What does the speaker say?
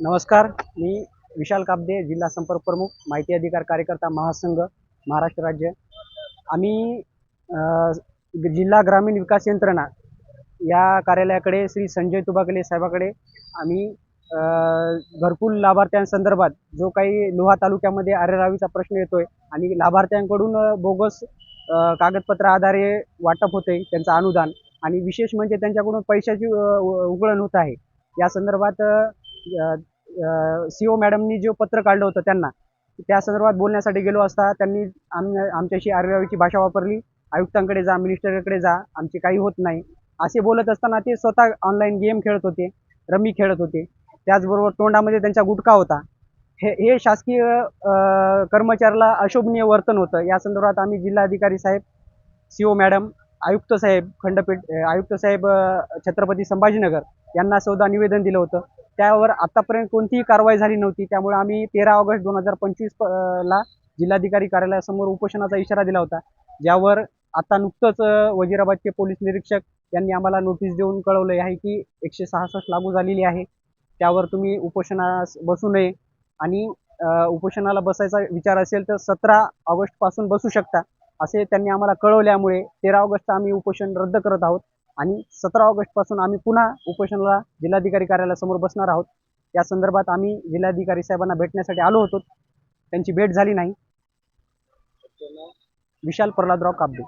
नमस्कार मी विशाल काबदे जिल्हा संपर्क प्रमुख माहिती अधिकार कार्यकर्ता महासंघ महाराष्ट्र राज्य. आम्ही जिल्हा ग्रामीण विकास यंत्रणा या कार्यालयाकडे श्री संजय तुबाकले साहेबाकडे आम्ही अ, घरकुल लाभार्थ्यांसंदर्भात जो काही लोहा तालुक्यामध्ये आरेरावीचा प्रश्न येतोय आणि लाभार्थ्यांकडून बोगस कागदपत्र आधारे वाटप होते त्यांचं अनुदान. आणि विशेष म्हणजे त्यांच्याकडून पैशाची उ- उकळण होत आहे. या संदर्भात सी ओ मॅडमनी जे पत्र काढलं होतं त्यांना त्या संदर्भात बोलण्यासाठी गेलो असता त्यांनी आम आमच्याशी आर्यावीची भाषा वापरली. आयुक्तांकडे जा मिनिस्टरकडे जा आमचे काही होत नाही. असे बोलत असताना ते स्वतः ऑनलाईन गेम खेळत होते रमी खेळत होते. त्याचबरोबर तोंडामध्ये त्यांचा गुटखा होता. हे हे शासकीय कर्मचाऱ्याला अशोभनीय वर्तन होतं. या संदर्भात आम्ही जिल्हाधिकारी साहेब सी ओ मॅडम आयुक्त साहेब खंडपीठ आयुक्त साहेब छत्रपती संभाजीनगर यांना सुद्धा निवेदन दिलं होतं. त्यावर आतापर्यंत कोणतीही कारवाई झाली नव्हती. त्यामुळे आम्ही तेरा ऑगस्ट दोन हजार पंचवीस ला जिल्हाधिकारी कार्यालयासमोर उपोषणाचा इशारा दिला होता. ज्यावर आता नुकतंच वजिराबादचे पोलीस निरीक्षक यांनी आम्हाला नोटीस देऊन कळवलं आहे की एकशे सहासष्ट लागू झालेली आहे. त्यावर तुम्ही उपोषणास बसू नये आणि उपोषणाला बसायचा विचार असेल तर सतरा ऑगस्टपासून बसू शकता. असे त्यांनी आम्हाला कळवल्यामुळे तेरा ऑगस्ट आम्ही उपोषण रद्द करत आहोत. आणि सतरा ऑगस्टपासून आम्ही पुन्हा उपोषणाला जिल्हाधिकारी कार्यालयासमोर बसणार आहोत. या संदर्भात आम्ही जिल्हाधिकारी साहेबांना भेटण्यासाठी आलो होतो. त्यांची भेट झाली नाही. विशाल प्रल्हादराव काबदे.